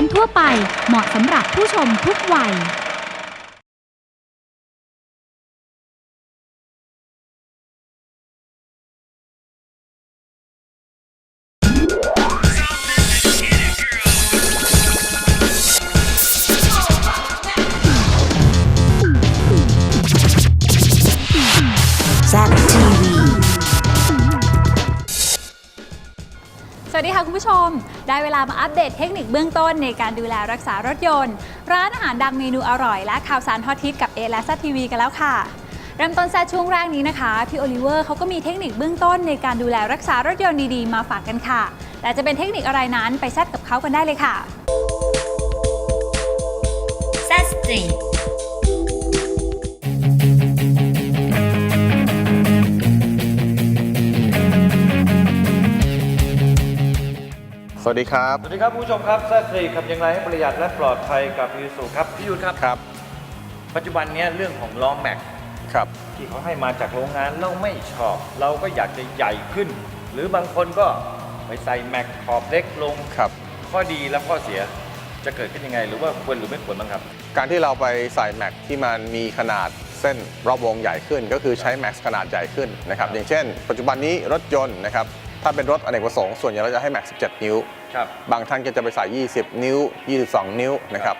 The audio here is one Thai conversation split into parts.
การทั่วไปเหมาะสำหรับผู้ชมทุกวัย Zap TV. สวัสดีค่ะคุณผู้ชม ได้เวลามาอัปเดตเทคนิคเบื้องต้นในการดูแลรักษารถยนต์ ร้านอาหารดังเมนูอร่อย และข่าวสารฮอตฮิตกับเอและซัทีวีกันแล้วค่ะเริ่มต้นแซช่วงแรกนี้นะคะพี่โอลิเวอร์เขาก็มีเทคนิคเบื้องต้นในการดูแลรักษารถยนต์ดีๆมาฝากกันค่ะแต่จะเป็นเทคนิคอะไรนั้นไปแซดกับเขากันได้เลยค่ะ Zesty. วัสดีครับ สวัสดีครับผู้ชมครับแซดรีขับอย่างไรให้ประหยัดและปลอดภัยกับยูสุครับพี่ยุทธครับครับ ปัจจุบันเนี้ยเรื่องของล้อแม็กครับที่เขาให้มาจากโรงงานเราไม่ชอบ เราก็อยากจะใหญ่ขึ้น หรือบางคนก็ไปใส่แม็กขอบเล็กลงครับข้อดีและข้อเสียจะเกิดขึ้นยังไง หรือว่าควรหรือไม่ควรบ้างครับ การที่เราไปใส่แม็กที่มันมีขนาดเส้นรอบวงใหญ่ขึ้น ก็คือใช้แม็กขนาดใหญ่ขึ้นนะครับอย่างเช่น ปัจจุบันนี้รถยนต์นะครับ ถ้าเป็นรถอเนกประสงค์ส่วนใหญ่เราจะให้แม็ก17 นิ้ว ครับ บางท่านก็จะไปใส่ 20 นิ้ว 22 นิ้วนะครับ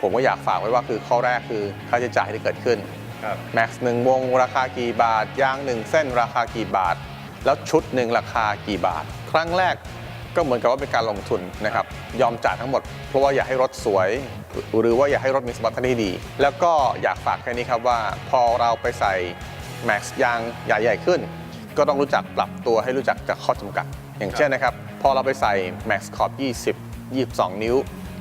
ผมก็อยากฝากไว้ว่าคือข้อแรกคือค่าใช้จ่ายที่เกิดขึ้น ครับ แม็กซ์หนึ่งวงราคากี่บาท ยางหนึ่งเส้นราคากี่บาท แล้วชุดหนึ่งราคากี่บาท ครั้งแรกก็เหมือนกับว่าเป็นการลงทุนนะครับ ยอมจ่ายทั้งหมด เพราะว่าอยากให้รถสวย หรือว่าอยากให้รถมีสมรรถนะที่ดี แล้วก็อยากฝากแค่นี้ครับว่าพอเราไปใส่แม็กซ์ยางใหญ่ๆขึ้น ก็ต้องรู้จักปรับตัวให้รู้จักกับข้อจำกัด อย่างเช่นนะครับ พอเราไปใส่แม็กซ์ขอบ20 22 นิ้ว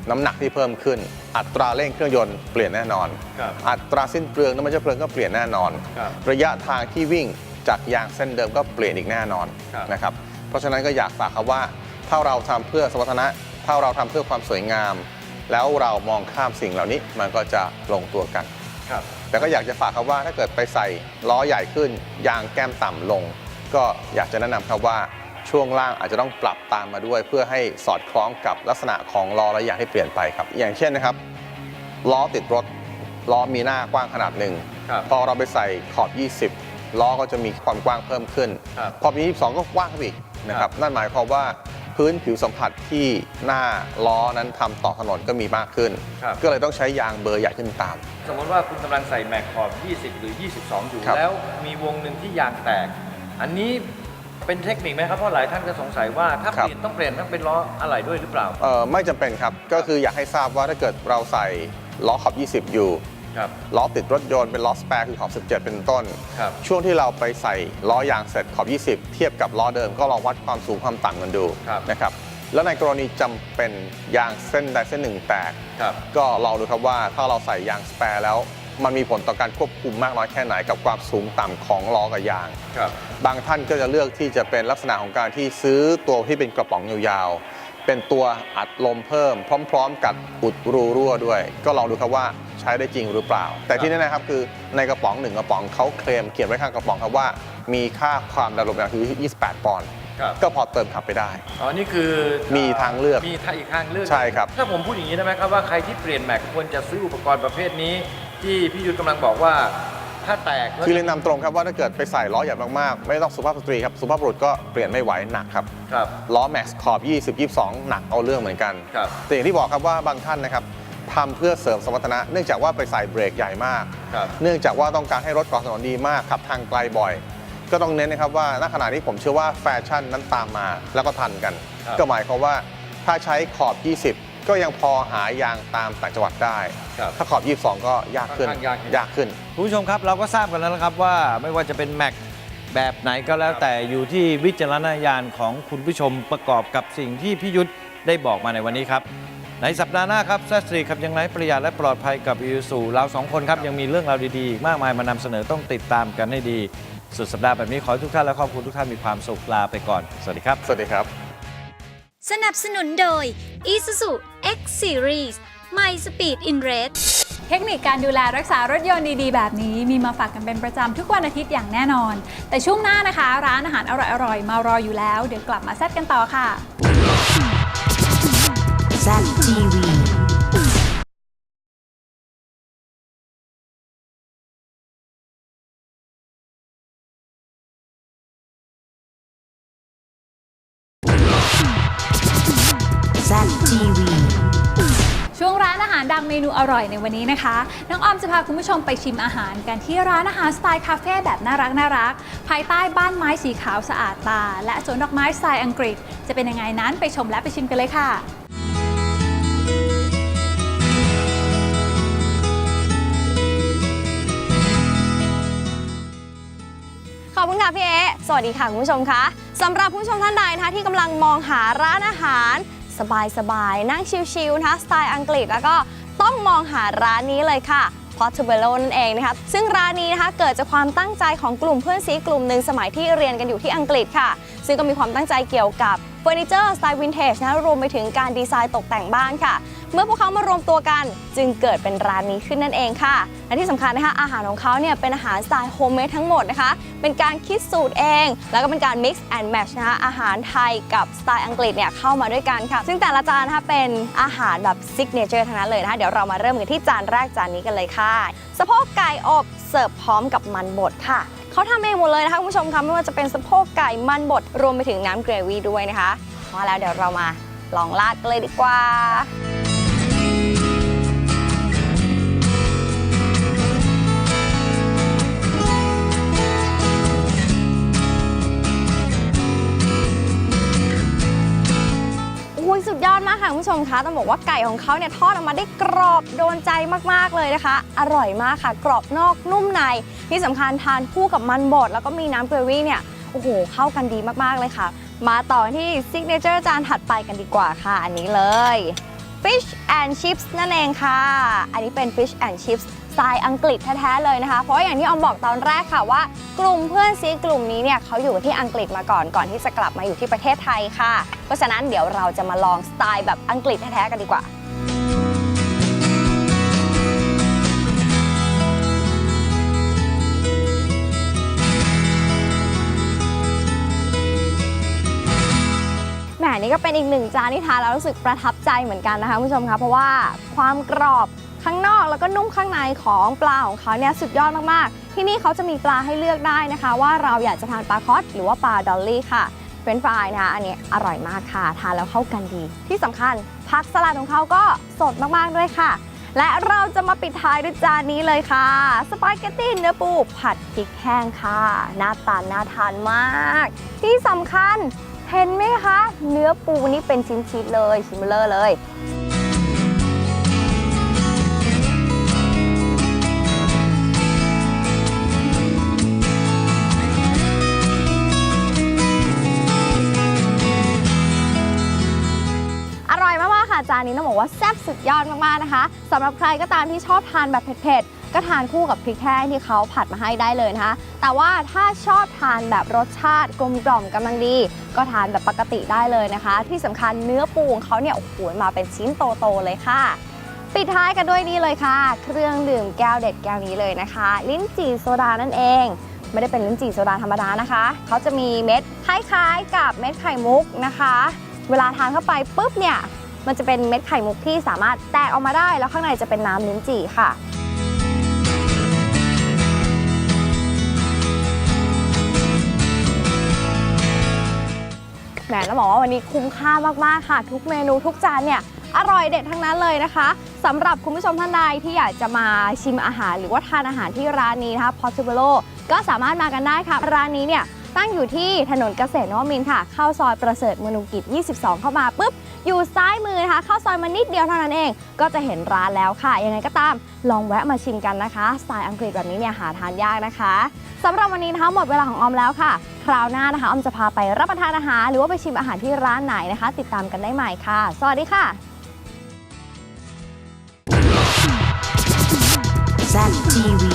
น้ำหนักที่เพิ่มขึ้น อัตราเร่งเครื่องยนต์เปลี่ยนแน่นอน ครับ อัตราสิ้นเปลืองน้ำมันเชื้อเพลิงก็เปลี่ยนแน่นอน ครับ ระยะทางที่วิ่งจากยางเส้นเดิมก็เปลี่ยนอีกแน่นอนครับ นะครับ เพราะฉะนั้นก็อยากฝากครับว่า ถ้าเราทำเพื่อสมรรถนะ ถ้าเราทำเพื่อความสวยงาม แล้วเรามองข้ามสิ่งเหล่านี้มันก็จะลงตัวกัน ครับ แต่ก็อยากจะฝากครับว่าถ้าเกิดไปใส่ล้อใหญ่ขึ้น ยางแก้มต่ำลง ก็อยากจะแนะนำครับว่าช่วงล่างอาจจะต้องปรับตามมาด้วย เพื่อให้สอดคล้องกับลักษณะของล้อและยางที่เปลี่ยนไปครับ อย่างเช่นนะครับล้อติดรถล้อมีหน้ากว้างขนาดหนึ่งครับพอเราไปใส่ขอบ 20 ล้อก็จะมีความกว้างเพิ่มขึ้นครับขอบ22 ก็กว้างขึ้นอีกนะคครัรับบนั่นหมายความว่าพื้นผิวสัมผัสที่หน้าล้อนั้นทำต่อถนนก็มีมากขึ้นครับก็เลยต้องใช้ยางเบอร์ใหญ่ขึ้นตาม สมมติว่าคุณกำลังใส่แม็กขอบ 20 หรือ 22 อยู่ครับแล้วมีวงหนึ่งที่ยางแตก อันนี้เป็นเทคนิคไหมครับ เพราะหลายท่านก็สงสัยว่าถ้าเปลี่ยนต้องเปลี่ยนต้องเป็นล้ออะไรด้วยหรือเปล่า เอ่อไม่จำเป็นครับ ก็คืออยากให้ทราบว่าถ้าเกิดเราใส่ล้อขอบ 20 อยู่ ครับ ล้อติดรถยนต์เป็นล้อสแปร์คือขอบ 17 เป็นต้น ครับ ช่วงที่เราไปใส่ล้อยางเสร็จขอบ 20 เทียบกับล้อเดิมก็ลองวัดความสูงความต่างกันดูครับ นะครับ แล้วในกรณีจำเป็นยางเส้นใดเส้นหนึ่งแตก ครับ ก็ลองดูครับว่าถ้าเราใส่ยางสแปร์แล้ว มันมีผลต่อการควบคุมมากน้อยแค่ไหนกับความสูงต่ำของล้อกับยาง ครับ บางท่านก็จะเลือกที่จะเป็นลักษณะของการที่ซื้อตัวที่เป็นกระป๋องยาวๆ เป็นตัวอัดลมเพิ่ม พร้อม ๆ กับอุดรูรั่วด้วย ก็ลองดูครับว่าใช้ได้จริงหรือเปล่า แต่ที่แน่ๆครับคือในกระป๋องหนึ่งกระป๋องเขาเคลมเขียนไว้ข้างกระป๋องครับว่า มีค่าความดันลมยางคือ 28 ปอนด์ครับ ก็พอเติมขับไปได้ อ๋อ นี่คือมีทางเลือกมีทางอีกทางเลือกใช่ครับ ถ้าผมพูดอย่างนี้ได้ไหมครับว่าใครที่เปลี่ยนแม็กควรจะซื้ออุปกรณ์ประเภทนี้ ที่พี่ยุทธกำลังบอกว่าถ้าแตกแล้วคือเรียนนำตรงครับว่าถ้าเกิดไปใส่ล้อใหญ่มากๆ ไม่ต้องสุภาพสตรีครับสุภาพบุรุษก็เปลี่ยนไม่ไหวหนักครับครับ ล้อแม็กซ์ขอบ 20 22 หนักเอาเรื่องเหมือนกัน ครับ แต่อย่างที่บอกครับว่าบางท่านนะครับทำเพื่อเสริมสมรรถนะ เนื่องจากว่าไปใส่เบรกใหญ่มาก ครับ เนื่องจากว่าต้องการให้รถเกาะถนนดีมากขับทางไกลบ่อย ก็ต้องเน้นนะครับว่าณขณะนี้ผมเชื่อว่าแฟชั่นนั้นตามมาแล้วก็ทันกัน ครับ ก็หมายความว่าถ้าใช้ขอบ 20 ก็ยังพอหายางตามต่างจังหวัดได้ ครับถ้าขอบ 22 ก็ยากขึ้นค่อนข้างยากยากขึ้น คุณผู้ชมครับเราก็ทราบกันแล้วนะครับว่าไม่ว่าจะเป็นแม็กแบบไหนก็แล้วแต่อยู่ที่วิจารณญาณของคุณผู้ชมประกอบกับสิ่งที่พี่ยุทธได้บอกมาในวันนี้ครับ ในสัปดาห์หน้าครับแซสตรีครับยังไงประหยัดและปลอดภัยกับยูสูเราสองคนครับยังมีเรื่องราวดีๆอีกมากมายมานำเสนอต้องติดตามกันให้ดี สุดสัปดาห์แบบนี้ขอให้ทุกท่านและครอบครัวทุกท่านมีความสุขลาไปก่อนสวัสดีครับ สวัสดีครับ สนับสนุนโดย Isuzu X Series ใหม่ Speed in Red เทคนิคการดูแลรักษารถยนต์ดีๆ แบบนี้มีมาฝากกันเป็นประจำทุกวันอาทิตย์อย่างแน่นอน แต่ช่วงหน้านะคะ ร้านอาหารอร่อยๆ มารออยู่แล้ว เดี๋ยวกลับมาแซดกันต่อค่ะ Zap TV. TV มนูอร่อยในวันนี้นะคะ น้องออมจะพาคุณผู้ชมไปชิมอาหารกันที่ร้านอาหารสไตล์คาเฟ่แบบน่ารักน่ารักภายใต้บ้านไม้สีขาวสะอาดตา และสวนดอกไม้สไตล์อังกฤษ จะเป็นยังไงนั้นไปชมและไปชิมกันเลยค่ะขอบคุณค่ะพี่เอสวัสดีค่ะคุณผู้ชมคะสำหรับผู้ชมท่านใดนะคะที่กำลังมองหาร้านอาหาร สบายๆนั่งชิลๆนะคะสไตล์อังกฤษแล้วก็ ต้องมองหาร้านนี้เลยค่ะ p o r t เบ l l o นั่นเองนะคะซึ่งร้านนี้นะคะเกิดจากความตั้งใจของกลุ่มเพื่อนซีกลุ่มหนึ่งสมัยที่เรียนกันอยู่ที่อังกฤษค่ะ ซึ่งก็มีความตั้งใจเกี่ยวกับ ฟอร์นิเจอร์สไตล์วินเทจนะรวมไปถึงการดีไซน์ตกแต่งบ้านค่ะ เมื่อพวกเขามารวมตัวกันจึงเกิดเป็นร้านนี้ขึ้นนั่นเองค่ะ และที่สำคัญนะคะอาหารของเขาเนี่ยเป็นอาหารสไตล์โฮมเมดทั้งหมดนะคะ เป็นการคิดสูตรเอง แล้วก็เป็นการ mix and match นะคะอาหารไทยกับสไตล์อังกฤษเนี่ยเข้ามาด้วยกันค่ะ ซึ่งแต่ละจานนะคะเป็นอาหารแบบซิกเนเจอร์ทั้งนั้นเลยนะคะเดี๋ยวเรามาเริ่มกันที่จานแรกจานนี้กันเลยค่ะสะโพกไก่อบเสิร์ฟพร้อมกับมันบดค่ะ เขาทำเองหมดเลยนะคะคุณผู้ชมคะไม่ว่าจะเป็นสะโพกไก่มันบดรวมไปถึงน้ำเกรวี่ด้วยนะคะมาแล้วเดี๋ยวเรามาลองราดกันเลยดีกว่า มากค่ะคุณผู้ชมคะต้องบอกว่าไก่ของเขาเนี่ยทอดออกมาได้กรอบโดนใจมากๆเลยนะคะ อร่อยมากค่ะ กรอบนอกนุ่มในที่สำคัญทานคู่กับมันบดแล้วก็มีน้ำเกรวี่เนี่ยโอ้โหเข้ากันดีมากๆเลยค่ะ มาต่อที่ซิกเนเจอร์จานถัดไปกันดีกว่าค่ะ อันนี้เลย Fish and Chips นั่นเองค่ะ อันนี้เป็น Fish and Chips ไตล์อังกฤษแท้ๆเลยนะคะ เพราะอย่างที่ออมบอกตอนแรกค่ะว่า กลุ่มเพื่อนซีกลุ่มนี้เนี่ยเขาอยู่ที่อังกฤษมาก่อนก่อนที่จะกลับมาอยู่ที่ประเทศไทยค่ะ เพราะฉะนั้นเดี๋ยวเราจะมาลองสไตล์แบบอังกฤษแท้ๆกันดีกว่าแหมนี่ก็เป็นอีกหนึ่งจานที่ทานแล้วรู้สึกประทับใจเหมือนกันนะคะคุณผู้ชมคะเพราะว่าความกรอบ ข้างนอกแล้วก็นุ่มข้างในของปลาของเขาเนี่ยสุดยอดมากๆ ที่นี่เขาจะมีปลาให้เลือกได้นะคะ ว่าเราอยากจะทานปลาคอสหรือว่าปลาดอลลี่ค่ะเป็นฟรายนะคะอันนี้อร่อยมากค่ะ ทานแล้วเข้ากันดี ที่สำคัญผักสลัดของเขาก็สดมากๆด้วยค่ะ และเราจะมาปิดท้ายด้วยจานนี้เลยค่ะสปาเกตตี้เนื้อปูผัดพริกแห้งค่ะหน้าตาน่าทานมาก ที่สำคัญเห็นไหมคะ เนื้อปูนี่เป็นชิ้นๆเลยชิ้นเบลอเลย บอกว่าแซ่บสุดยอดมากๆนะคะสำหรับใครก็ตามที่ชอบทานแบบเผ็ดๆก็ทานคู่กับพริกแห้งที่เขาผัดมาให้ได้เลยนะคะ แต่ว่าถ้าชอบทานแบบรสชาติกลมกล่อมกำลังดี ก็ทานแบบปกติได้เลยนะคะ ที่สำคัญเนื้อปูของเขาเนี่ยโอ้โหมาเป็นชิ้นโตๆเลยค่ะปิดท้ายกันด้วยนี่เลยค่ะ เครื่องดื่มแก้วเด็ดแก้วนี้เลยนะคะ ลิ้นจี่โซดานั่นเอง ไม่ได้เป็นลิ้นจี่โซดาธรรมดานะคะ เขาจะมีเม็ดคล้ายๆ กับเม็ดไข่มุกนะคะ เวลาทานเข้าไปปุ๊บเนี่ย มันจะเป็นเม็ดไข่มุกที่สามารถแตกออกมาได้ แล้วข้างในจะเป็นน้ำลิ้นจี่ค่ะ แหมแล้วบอกว่าวันนี้คุ้มค่ามากๆค่ะ ทุกเมนูทุกจานเนี่ยอร่อยเด็ดทั้งนั้นเลยนะคะสำหรับคุณผู้ชมท่านใดที่อยากจะมาชิมอาหาร หรือว่าทานอาหารที่ร้านนี้นะคะ Portobello ก็สามารถมากันได้ค่ะ ร้านนี้เนี่ยตั้งอยู่ที่ถนนเกษตรนวมินทร์ค่ะ เข้าซอยประเสริฐมนุกิจ 22 เข้ามาปุ๊บ อยู่ซ้ายมือนะคะ เข้าซอยมานิดเดียวเท่านั้นเอง ก็จะเห็นร้านแล้วค่ะ ยังไงก็ตามลองแวะมาชิมกันนะคะ สไตล์อังกฤษแบบนี้เนี่ยหาทานยากนะคะสำหรับวันนี้นะคะหมดเวลาของออมแล้วค่ะ คราวหน้านะคะออมจะพาไปรับประทานอาหาร หรือว่าไปชิมอาหารที่ร้านไหนนะคะ ติดตามกันได้ใหม่ค่ะ สวัสดีค่ะ Zap TV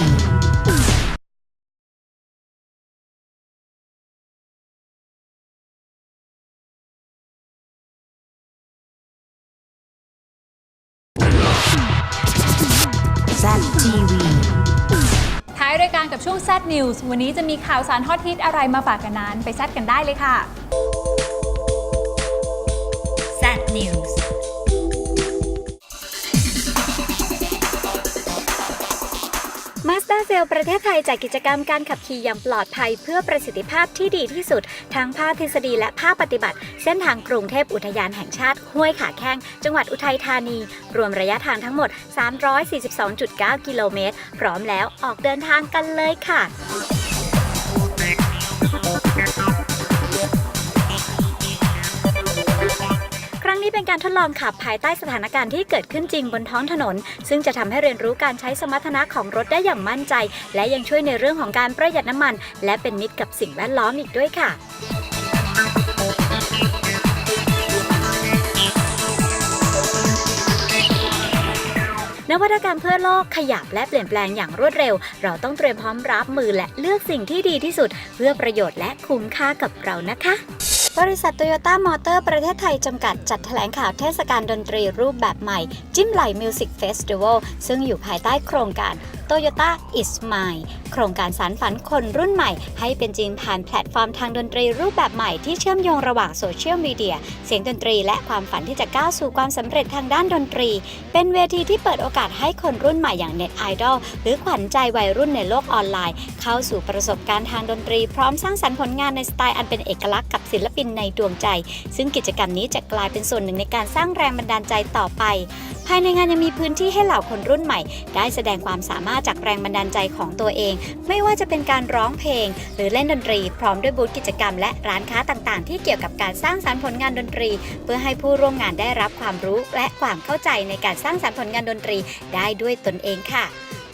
TV ท้ายรายการกับช่วง Z News วันนี้จะมีข่าวสารฮอตฮิตอะไรมาฝากกันนั้น ไปแซดกันได้เลยค่ะ Zap News มาสเตอร์เซลประเทศไทยจัดกิจกรรมการขับขี่อย่างปลอดภัย เพื่อประสิทธิภาพที่ดีที่สุด ทั้งภาคทฤษฎีและภาคปฏิบัติ เส้นทางกรุงเทพอุทยานแห่งชาติ ห้วยขาแข้ง จังหวัดอุทัยธานี รวมระยะทางทั้งหมด 342.9 กิโลเมตร พร้อมแล้วออกเดินทางกันเลยค่ะ งนี้เป็นการทดลองขับภายใต้สถานการณ์ที่เกิดขึ้นจริงบนท้องถนน ซึ่งจะทำให้เรียนรู้การใช้สมรรถนะของรถได้อย่างมั่นใจ และยังช่วยในเรื่องของการประหยัดน้ำมัน และเป็นมิตรกับสิ่งแวดล้อมอีกด้วยค่ะนวัตกรรมเพื่อโลกขยับและเปลี่ยนแปลงอย่างรวดเร็ว เราต้องเตรียมพร้อมรับมือและเลือกสิ่งที่ดีที่สุด เพื่อประโยชน์และคุ้มค่ากับเรานะคะ บริษัทโตโยต้ามอเตอร์ประเทศไทยจำกัดจัดแถลงข่าวเทศกาลดนตรีรูปแบบใหม่ จิ้มไหลมิวสิกเฟสติวัลซึ่งอยู่ภายใต้โครงการ Toyota is Mine โครงการสารฝันคนรุ่นใหม่ ให้เป็นจริงผ่านแพลตฟอร์มทางดนตรีรูปแบบใหม่ที่เชื่อมโยงระหว่างโซเชียลมีเดีย เสียงดนตรีและความฝันที่จะก้าวสู่ความสำเร็จทางด้านดนตรี เป็นเวทีที่เปิดโอกาสให้คนรุ่นใหม่อย่างเน็ตไอดอลหรือขวัญใจวัยรุ่นในโลกออนไลน์ เข้าสู่ประสบการณ์ทางดนตรี พร้อมสร้างสรรค์ผลงานในสไตล์อันเป็นเอกลักษณ์กับศิลปินในดวงใจ ซึ่งกิจกรรมนี้จะกลายเป็นส่วนหนึ่งในการสร้างแรงบันดาลใจต่อไป ภายในงานยังมีพื้นที่ให้เหล่าคนรุ่นใหม่ ได้แสดงความสามารถจากแรงบันดาลใจของตัวเองไม่ว่าจะเป็นการร้องเพลง หรือเล่นดนตรี พร้อมด้วยบูธกิจกรรม และร้านค้าต่างๆ ที่เกี่ยวกับการสร้างสรรค์ผลงานดนตรี เพื่อให้ผู้ร่วมงานได้รับความรู้และความเข้าใจในการสร้างสรรค์ผลงานดนตรีได้ด้วยตนเองค่ะ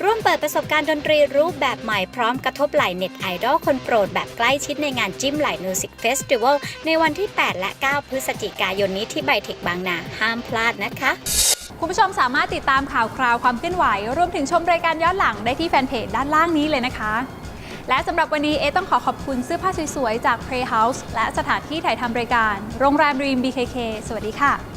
ร่วมเปิดประสบการณ์ดนตรีรูปแบบใหม่พร้อมกระทบไหลเน็ตไอดอลคนโปรดแบบใกล้ชิดในงานจิ้มไหลมิวสิกเฟสติวัลในวันที่ 8 และ 9 พฤศจิกายนนี้ที่ไบเทคบางนา ห้ามพลาดนะคะ คุณผู้ชมสามารถติดตามข่าวคราวความเคลื่อนไหว รวมถึงชมรายการย้อนหลังได้ที่แฟนเพจด้านล่างนี้เลยนะคะ และสำหรับวันนี้เอต้องขอขอบคุณเสื้อผ้าสวยๆจาก Playhouse และสถานที่ถ่ายทำรายการ โรงแรมรีม BKK สวัสดีค่ะ